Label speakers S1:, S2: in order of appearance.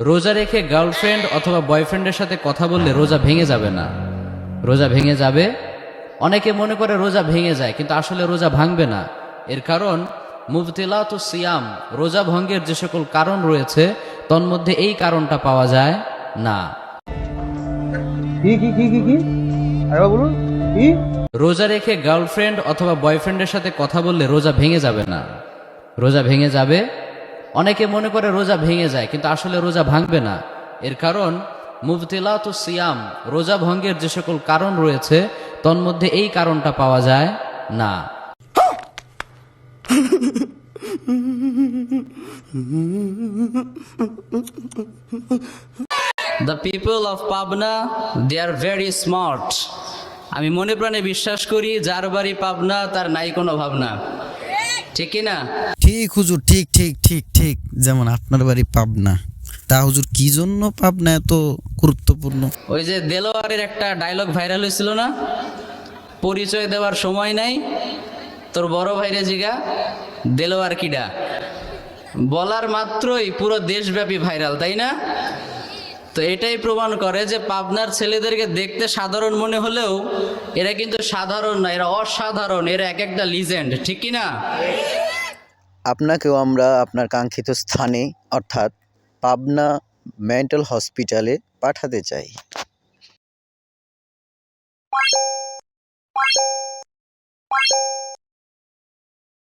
S1: রোজা রেখে গার্লফ্রেন্ড অথবা বয়ফ্রেন্ডের সাথে কথা বললে রোজা ভেঙে যাবে না। রোজা ভেঙে যাবে। অনেকে মনে করে রোজা ভেঙে যায় কিন্তু আসলে রোজা ভাঙবে না। এর কারণ মুবতিলাত সিয়াম রোজা ভঙ্গের যে সকল কারণ রয়েছে তন্মধ্যে এই কারণটা পাওয়া যায় না।
S2: কি কি কি কি কি? বলুন কি?
S1: রোজা রেখে গার্লফ্রেন্ড অথবা বয়ফ্রেন্ডের সাথে কথা বললে রোজা ভেঙে যাবে না। রোজা ভেঙে যাবে। অনেকে মনে করে রোজা ভেঙে যায়, কিন্তু আসলে রোজা ভাঙবে না। এর কারণ, মুবতিলাত সিয়াম, রোজা ভঙ্গের যে সকল কারণ রয়েছে, তন্মধ্যে এই কারণটা পাওয়া যায় না। The people of Pabna they are very smart আমি মনে প্রাণে বিশ্বাস করি, যার বাড়ি পাবনা, তার নাই কোনো ভাবনা। ঠিক না?
S3: ঠিক হুজুর ঠিক ঠিক ঠিক ঠিক। যেমন আপনার বাড়ি পাবনা তা হুজুর কি জন্য পাবনা এত গুরুত্বপূর্ণ?
S1: ওই যে দেলোয়ারের একটা ডায়লগ ভাইরাল হয়েছিল না? পরিচয় দেওয়ার সময় নাই তোর বড় ভাইরে জিগা দেলোয়ার কিডা। বলার মাত্রই পুরো দেশব্যাপী ভাইরাল তাই না? তো এটাই প্রমাণ করে যে পাবনার ছেলেদেরকে দেখতে সাধারণ মনে হলেও এরা কিন্তু সাধারণ না, এরা অসাধারণ, এরা এক একটা লিজেন্ড ঠিক না
S4: আপনাকেও আমরা আপনার কাঙ্ক্ষিত স্থানে, অর্থাৎ পাবনা মেন্টাল হসপিটালে পাঠাতে চাই Bye.